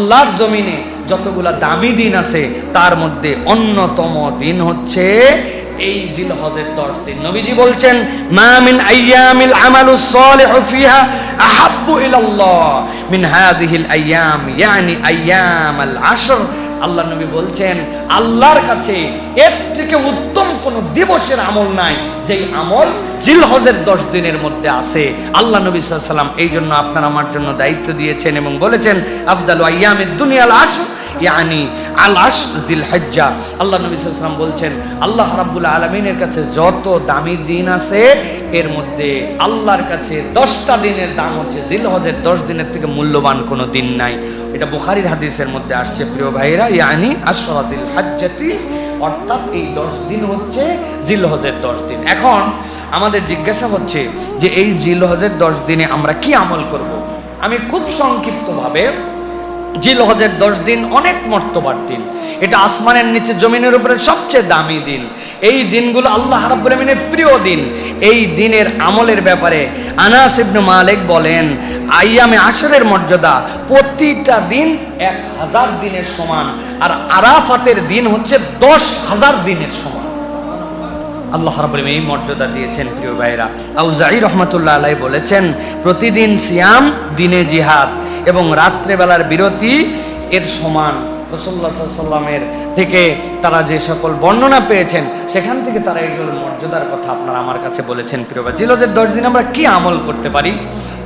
আল্লাহর জমিনে যতগুলা দামি দিন আছে, তার মধ্যে অন্যতম দিন হচ্ছে এই জিল হজের দশ দিন। নবীজি বলছেন মামিন আইয়ামিল আমালু সালিহু ফিহা আহাব্বু ইলাল্লাহ মিন হাযিহিল আইয়াম ইয়ানি আইয়ামাল আশর। আল্লাহ নবী বলছেন, আল্লাহর কাছে এর থেকে উত্তম কোন দিবসের আমল নাই, যেই আমল জিল হজের দশ দিনের মধ্যে আসে আল্লাহ নবী সাল্লাম এই জন্য আপনার আমার জন্য দায়িত্ব দিয়েছেন এবং বলেছেন, আফদাল আয়ামের দুনিয়াল আস ইয়ানি আল আশ দিল আল্লাহ বলছেন, আল্লাহ কাছে যত দামি দিন আছে, এর মধ্যে আল্লাহর কাছে দশটা দিনের দাম হচ্ছে দশ দিনের থেকে মূল্যবান কোনো দিন নাই। এটা বুখারির হাদিসের মধ্যে আসছে, প্রিয় ভাইরা ইয়ানি আশরাতিল হাজ্জাতি, অর্থাৎ এই দশ দিন হচ্ছে জিল হজের দশ দিন। এখন আমাদের জিজ্ঞাসা হচ্ছে যে এই জিল হজের দশ দিনে আমরা কি আমল করব। আমি খুব সংক্ষিপ্তভাবে জিল হজের দশ দিন অনেক মর্তবার দিন। এটা আসমানের নিচে জমিনের উপরে সবচেয়ে দামি দিন। এই দিনগুলো আল্লাহ রাব্বুল প্রিয় দিন। এই দিনের আমলের ব্যাপারে আনাস ইবনে মালিক বলেন আইয়ামে আসরের মর্যাদা প্রতিটা দিন এক হাজার দিনের সমান, আর আরাফাতের দিন হচ্ছে দশ হাজার দিনের সমান। আল্লাহ আলামিন এই মর্যাদা দিয়েছেন, প্রিয় ভাইরা আউজাই রহমাতুল্লাহ আলাই বলেছেন, প্রতিদিন সিয়াম, দিনে জিহাদ। এবং রাত্রেবেলার বিরতি এর সমান। রসল্লা সাল্লামের থেকে তারা যে সকল বর্ণনা পেয়েছেন, সেখান থেকে তারা এগুলোর মর্যাদার কথা আপনারা আমার কাছে বলেছেন, প্রিয় ভাই। জিলজের দশ দিন আমরা কি আমল করতে পারি?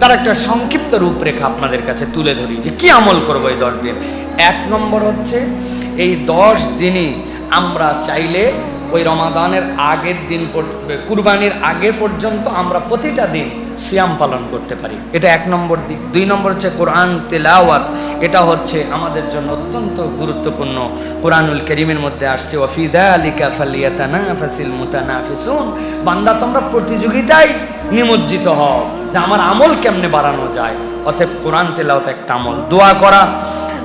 তার একটা সংক্ষিপ্ত রূপরেখা আপনাদের কাছে তুলে ধরি যে কি আমল করব এই দশ দিন। এক নম্বর হচ্ছে, এই দশ দিনই আমরা চাইলে ওই রমাদানের আগের দিন কুরবানির আগে পর্যন্ত আমরা প্রতিটা দিন সিয়াম পালন করতে পারি। এটা এক নম্বর দিক। দুই নম্বর হচ্ছে কোরআন তেলাওয়াত। এটা হচ্ছে আমাদের জন্য অত্যন্ত গুরুত্বপূর্ণ। কোরআনুল করিমের মধ্যে আসছে ওয়াফিদা আলিকা ফালিয়াতানা ফাসিল মুতানাফিসুন। বান্দা, তোমরা প্রতিযোগিতায় নিমজ্জিত হও যে আমার আমল কেমনে বাড়ানো যায়। অতএব কোরআন তেলাওয়াত একটা আমল। দোয়া করা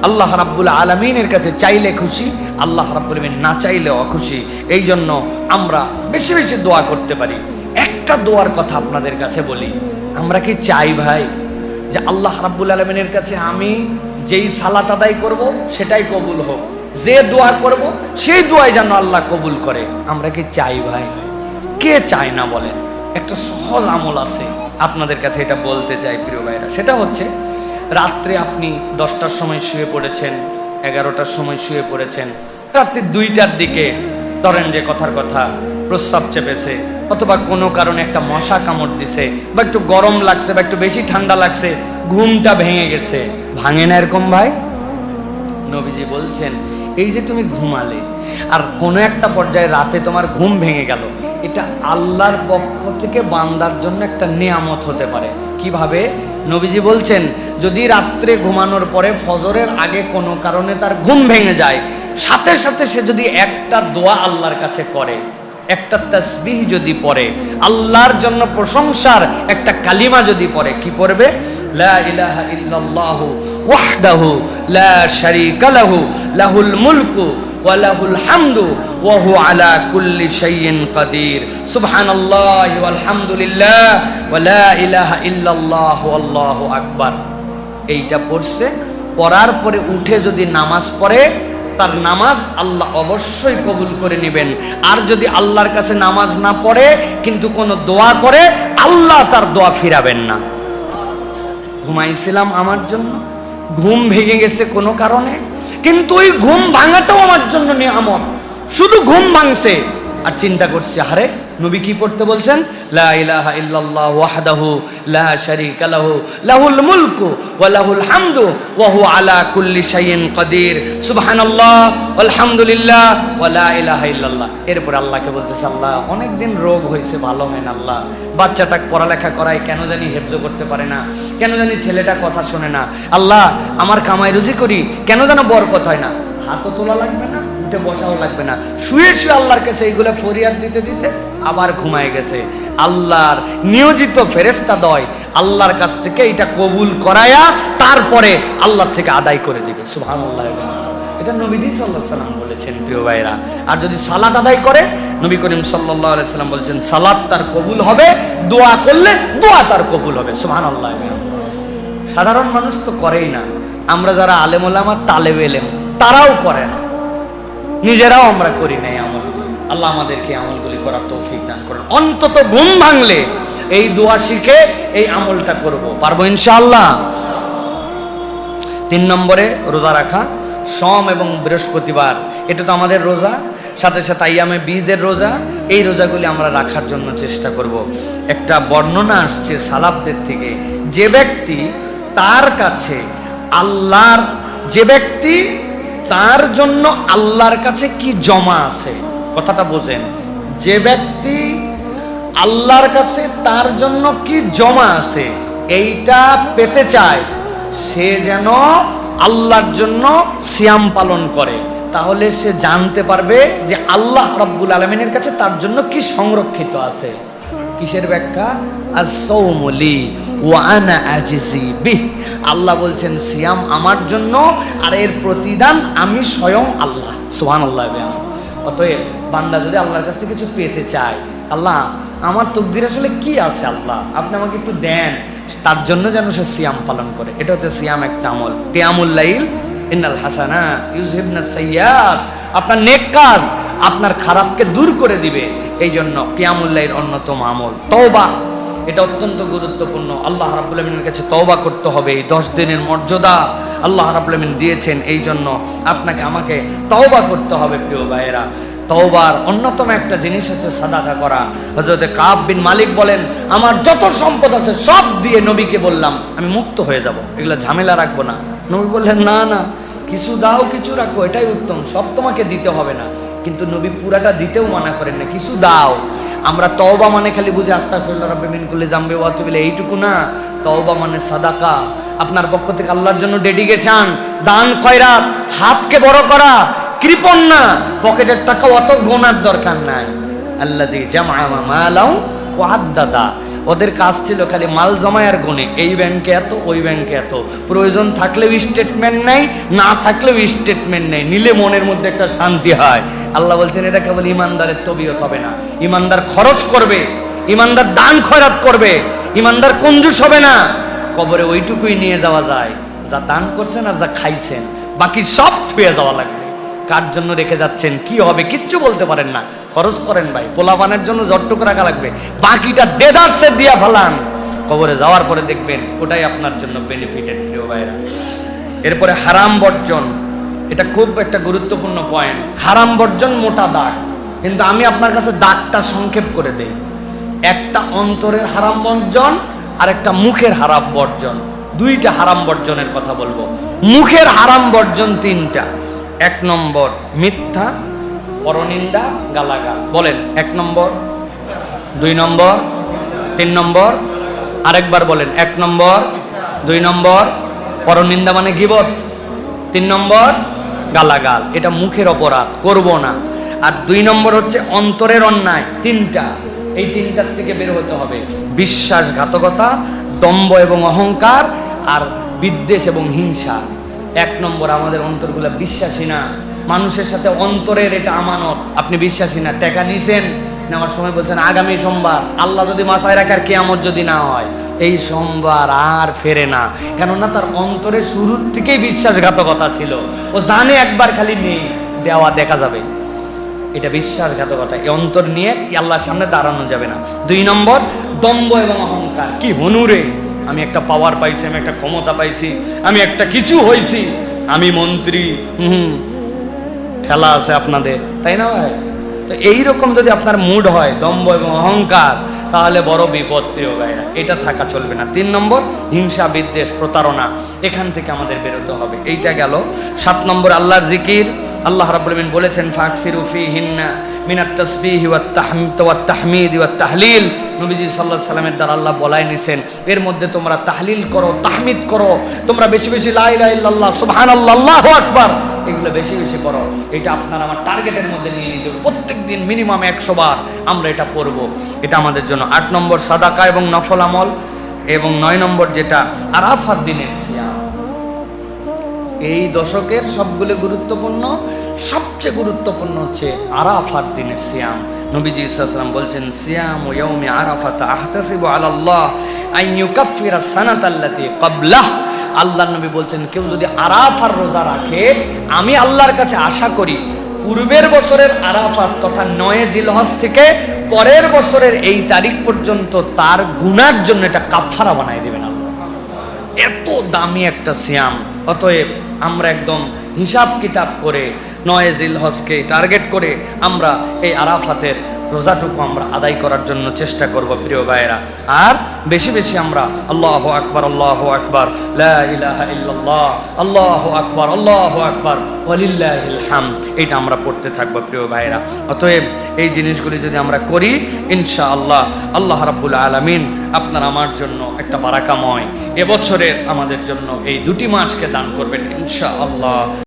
আল্লাহ রাব্বুল আলমিনের কাছে চাইলে খুশি, আল্লাহ রাব্বুল আলমিন না চাইলে অখুশি। এই জন্য আমরা বেশি বেশি দোয়া করতে পারি। একটা দোয়ার কথা আপনাদের কাছে বলি। আমরা কি চাই ভাই যে আল্লাহ রাব্বুল আলমিনের কাছে আমি যেই সালাত আদায় করব, সেটাই কবুল হোক। যে দোয়া করব, সেই দোয়াই যেন আল্লাহ কবুল করে। আমরা কি চাই ভাই? কে চায় না বলেন? একটা সহজ আমল আছে। আপনাদের কাছে এটা বলতে চাই, প্রিয় ভাইরা। সেটা হচ্ছে রাত্রে আপনি দশটার সময় শুয়ে পড়েছেন, এগারোটার সময় শুয়ে পড়েছেন, রাত্রি দুইটার দিকে ধরেন যে কথার কথা, প্রস্রাব চেপেছে, অথবা কোনো কারণে একটা মশা কামড় দিছে, বা একটু গরম লাগছে, বা একটু বেশি ঠান্ডা লাগছে, ঘুমটা ভেঙে গেছে। ভাঙে না এরকম ভাই? নবীজি বলছেন, এই যে তুমি ঘুমালে, আর কোনো একটা পর্যায়ে রাতে তোমার ঘুম ভেঙে গেল, এটা আল্লাহর পক্ষ থেকে বান্দার জন্য একটা নিয়ামত হতে পারে। কীভাবে? নবীজি বলছেন, যদি রাত্রে ঘুমানোর পরে ফজরের আগে কোনো কারণে তার ঘুম ভেঙে যায়, সাথে সাথে সে যদি একটা দোয়া আল্লাহর কাছে করে, একটা তসবিহ যদি পড়ে, আল্লাহর জন্য প্রশংসার একটা কালিমা যদি পড়ে, কি পড়বে? লা ইলাহা ইল্লাল্লাহু ওয়াহদাহু লা শারীকা লাহু, লাহুল মুলকু ওয়া লাহুল হামদু, ওয়া হুয়া আলা কুল্লি শাইইন কাদির। সুবহানাল্লাহি ওয়াল হামদুলিল্লাহ ওয়া লা ইলাহা ইল্লাল্লাহু আল্লাহু আকবার। এইটা পড়ছে, পড়ার পরে উঠে যদি নামাজ পড়ে, তার নামাজ আল্লাহ অবশ্যই কবুল করে নেবেন। আর যদি আল্লাহর কাছে নামাজ না পড়ে, কিন্তু কোনো দোয়া করে, আল্লাহ তার দোয়া ফিরাবেন না। ঘুমাইছিলাম আমার জন্য? ঘুম ভেঙে গেছে কোনো কারণে? কিন্তু ওই ঘুম ভাঙাটাও আমার জন্য নিয়ামত। শুধু ঘুম ভাঙছে, আর চিন্তা করছে, আরে নবী কি পড়তে বলছেন? লা লা হামদু ওয়া আলা কুল্লি লা এরপর আল্লাহকে আল্লাহ রোগ হয়েছে, ভালো বাচ্চাটা পড়ালেখা করায় কেন জানি হেফজ করতে পারে না, কেন জানি ছেলেটা কথা শোনে না। আল্লাহ, আমার কামাই রুজি করি, কেন যেন বরকত হয় না। হাতও তোলা লাগবে না, উঠে বসাও লাগবে না। শুয়ে শুয়ে আল্লাহর কাছে এইগুলো ফরিয়াদ দিতে দিতে আবার ঘুমায় গেছে। আল্লাহর নিয়োজিত ফেরেস্তা দয় আল্লাহর কাছ থেকে এটা কবুল করায়া তারপরে আল্লাহ থেকে আদায় করে দিবে। সুহান এটা নবীজি সাল্লাহ সাল্লাম বলেছেন, প্রিয় ভাইরা আর যদি সালাদ আদায় করে, নবী করিম সাল্লাহ সাল্লাম বলছেন সালাদ তার কবুল হবে, দোয়া করলে দোয়া তার কবুল হবে। সুহান আল্লাহ সাধারণ মানুষ তো করেই না। আমরা যারা আলেম আলেমুলামা তালেব এলেম, তারাও করে না। নিজেরাও আমরা করি নাই আমল। আল্লাহ আমাদেরকে আমলগুলি করার তৌফিক দান করেন। অন্তত ঘুম ভাঙলে এই দোয়া শিখে এই আমলটা করব। পারব ইনশাআল্লাহ? তিন নম্বরে রোজা রাখা, সোম এবং বৃহস্পতিবার, এটা তো আমাদের রোজা। সাথে সাথে আইয়ামে বীজের রোজা, এই রোজাগুলি আমরা রাখার জন্য চেষ্টা করব। একটা বর্ণনা আসছে সালাবদের থেকে, যে ব্যক্তি তার কাছে আল্লাহর, যে ব্যক্তি তার জন্য আল্লাহর কাছে কি জমা আছে? কথাটা বোঝেন, যে ব্যক্তি আল্লাহর কাছে তার জন্য কি জমা আছে, এইটা পেতে চায়, সে যেন আল্লাহর জন্য সিয়াম পালন করে। তাহলে সে জানতে পারবে যে আল্লাহ রাব্বুল আলমিনের কাছে তার জন্য কি সংরক্ষিত আছে। কিসের ব্যাখ্যা? আসৌমলি ওয়ানা আজিজি বিহ। আল্লাহ বলছেন, সিয়াম আমার জন্য আর এর প্রতিদান আমি স্বয়ং আল্লাহ। সোহান আল্লাহ অতএব বান্দা যদি আল্লাহর কাছ কিছু পেতে চায়, আল্লাহ, আমার তকদির আসলে কি আছে আল্লাহ? আপনি আমাকে একটু দেন। তার জন্য যেন সে সিয়াম পালন করে। এটা হচ্ছে সিয়াম একটা আমল। কেয়ামুল লাইল, ইন্নাল হাসানা ইউজহিবনা সাইয়াত আপনার নেক কাজ আপনার খারাপকে দূর করে দিবে। এই জন্য কিয়ামুল্লাহর অন্যতম আমল। তওবা, এটা অত্যন্ত গুরুত্বপূর্ণ। আল্লাহ রাব্বুল আলামিনের কাছে তওবা করতে হবে। এই দশ দিনের মর্যাদা আল্লাহ রাব্বুল আলামিন দিয়েছেন এই জন্য আপনাকে আমাকে তওবা করতে হবে, প্রিয় ভাইয়েরা। তওবার অন্যতম একটা জিনিস হচ্ছে সাদাকা করা। হযরতে কাব বিন মালিক বলেন, আমার যত সম্পদ আছে সব দিয়ে নবীকে বললাম, আমি মুক্ত হয়ে যাব। এগুলো ঝামেলা রাখব না। নবী বললেন, না না, কিছু দাও, কিছু রাখো, এটাই উত্তম, সব তোমাকে দিতে হবে না। কিন্তু নবী পুরাটা দিতেও মানা করেন না, কিছু দাও। আমরা তওবা মানে খালি বুঝে, আস্তাগফিরুল্লাহ রাব্বি মিন কুল্লি জামবি ওয়া ইলাইহি, এইটুকু না। তওবা মানে সাদাকা। আপনার পক্ষ থেকে আল্লাহর জন্য ডেডিকেশন দান খয়রাত হাতকে বড় করা, কৃপণ না, পকেটের টাকা অত গোনার দরকার নাই। আল্লাদি জামা মালাও ও আদাদা ওদের কাজ ছিল খালি মাল জমায় আর গুনে এই ব্যাংকে এত, ওই ব্যাংকে এত। প্রয়োজন থাকলেও স্টেটমেন্ট নেই, না থাকলেও স্টেটমেন্ট নেই। নিলে মনের মধ্যে একটা শান্তি হয়। আল্লাহ বলছেন, এটা কেবল ইমানদারের তবিয়ত হবে না। ইমানদার খরচ করবে, ইমানদার দান খয়রাত করবে, ইমানদার কঞ্জুস হবে না। কবরে ওইটুকুই নিয়ে যাওয়া যায়, যা দান করছেন আর যা খাইছেন, বাকি সব থুয়ে যাওয়া লাগবে। কার জন্য রেখে যাচ্ছেন, কি হবে কিচ্ছু বলতে পারেন না। খরচ করেন ভাই, পোলাপানের জন্য জটটুকু রাখা লাগবে, বাকিটা দেদারসে দিয়া ফেলান। কবরে যাওয়ার পরে দেখবেন, ওটাই আপনার জন্য বেনিফিটেড প্রিয় ভাইরা এরপরে হারাম বর্জন, এটা খুব একটা গুরুত্বপূর্ণ পয়েন্ট হারাম বর্জন মোটা দাগ। কিন্তু আমি আপনার কাছে দাগটা সংক্ষেপ করে দেই। একটা অন্তরের হারাম বর্জন আর একটা মুখের হারাম বর্জন, দুইটা হারাম বর্জনের কথা বলব। মুখের হারাম বর্জন তিনটা। এক নম্বর, মিথ্যা, পরনিন্দা, গালাগাল। বলেন, এক নম্বর, দুই নম্বর, তিন নম্বর, আরেকবার বলেন, এক নম্বর, দুই নম্বর, পরনিন্দা মানে গিবত। তিন নম্বর, গালাগাল। এটা মুখের অপরাধ, করব না। আর দুই নম্বর হচ্ছে অন্তরের অন্যায়, তিনটা। এই তিনটার থেকে বের হতে হবে। বিশ্বাসঘাতকতা, দম্ভ এবং অহংকার আর বিদ্বেষ এবং হিংসা। এক নম্বর, আমাদের অন্তরগুলো বিশ্বাসী না। মানুষের সাথে অন্তরের এটা আমানত। আপনি বিশ্বাসী না? টাকা নিছেন? নেওয়ার সময় বলছেন, আগামী সোমবার। আল্লাহ যদি মাসায় রাখার কেয়ামত যদি না হয়, এই সোমবার আর ফেরে না। কেননা তার অন্তরের শুরুর থেকেই বিশ্বাসঘাতকতা ছিল। ও জানে একবার খালি নেই, দেওয়া দেখা যাবে। এটা বিশ্বাসঘাতকতা। এই অন্তর নিয়ে আল্লাহর সামনে দাঁড়ানো যাবে না। দুই নম্বর, দম্ভ এবং অহংকার। কি হনুরে আমি একটা পাওয়ার পাইছি, আমি একটা ক্ষমতা পাইছি, আমি একটা কিছু হয়েছি আমি মন্ত্রী, হুম ঠেলা আছে আপনাদের, তাই না ভাই? তো এইরকম যদি আপনার মুড হয়, দম্ভ এবং অহংকার, তাহলে বড় বিপদ প্রিয় এটা থাকা চলবে না। তিন নম্বর, হিংসা, বিদ্বেষ, প্রতারণা, এখান থেকে আমাদের বেরোতে হবে। এইটা গেল। সাত নম্বর, আল্লাহর জিকির। আল্লাহ রাব্বুল আলামিন বলেছেন, ফাকসিরু ফিহিন্না মিনাত তাসবিহ ওয়াত তাহমিদ ওয়াত তাহলিল। নবীজি আলাইহি সাল্লামের দ্বারা আল্লাহ বলাই নিছেন, এর মধ্যে তোমরা তাহলিল করো, তাহমিদ করো। তোমরা বেশি বেশি লা ইলাহা ইল্লাল্লাহ, সুবহানাল্লাহ, আল্লাহু আকবার। এগুলো বেশি বেশি করো। এটা আপনার আমার টার্গেটের মধ্যে নিয়ে নিতে হবে। প্রত্যেক দিন মিনিমাম একশো বার আমরা এটা পড়ব। এটা আমাদের জন্য আট নম্বর সাদাকা এবং নফল আমল এবং নয় নম্বর যেটা আরাফার দিনের সিয়াম। এই দশকের সবগুলো গুরুত্বপূর্ণ, সবচেয়ে গুরুত্বপূর্ণ হচ্ছে আরাফার দিনের সিয়াম। নবীজি ইসলাম বলছেন, সিয়াম ও ইয়ৌমি আরাফাত আহতাসিবু আলাল্লাহ আন ইউকাফিরা সানাতাল্লাতি ক্বাবলাহ। আল্লাহ নবী বলছেন, কেউ যদি আরাফার রোজা রাখে, আমি আল্লাহর কাছে আশা করি, পূর্বের বছরের আরাফাত তথা নয় জিলহজ থেকে পরের বছরের এই তারিখ পর্যন্ত তার গুনার জন্য এটা কাফারা বানাই দেবেন আল্লাহ। এত দামি একটা সিয়াম। অতএব আমরা একদম হিসাব কিতাব করে নয়েজিল জিলহজকে টার্গেট করে আমরা এই আরাফাতের রোজাটুকু আমরা আদায় করার জন্য চেষ্টা করব, প্রিয় ভাইয়েরা। আর বেশি বেশি আমরা আল্লাহ আকবার আল্লাহ আকবার আল্লাহ আকবার আল্লাহ আকবার হামদ এটা আমরা পড়তে থাকব, প্রিয় ভাইয়েরা। অতএব এই জিনিসগুলি যদি আমরা করি, ইনশাআল্লাহ আল্লাহ আল্লাহ রাব্বুল আলামিন আপনার আমার জন্য একটা বারাকাময়। এবছরের আমাদের জন্য এই দুটি মাসকে দান করবেন, ইনশাআল্লাহ।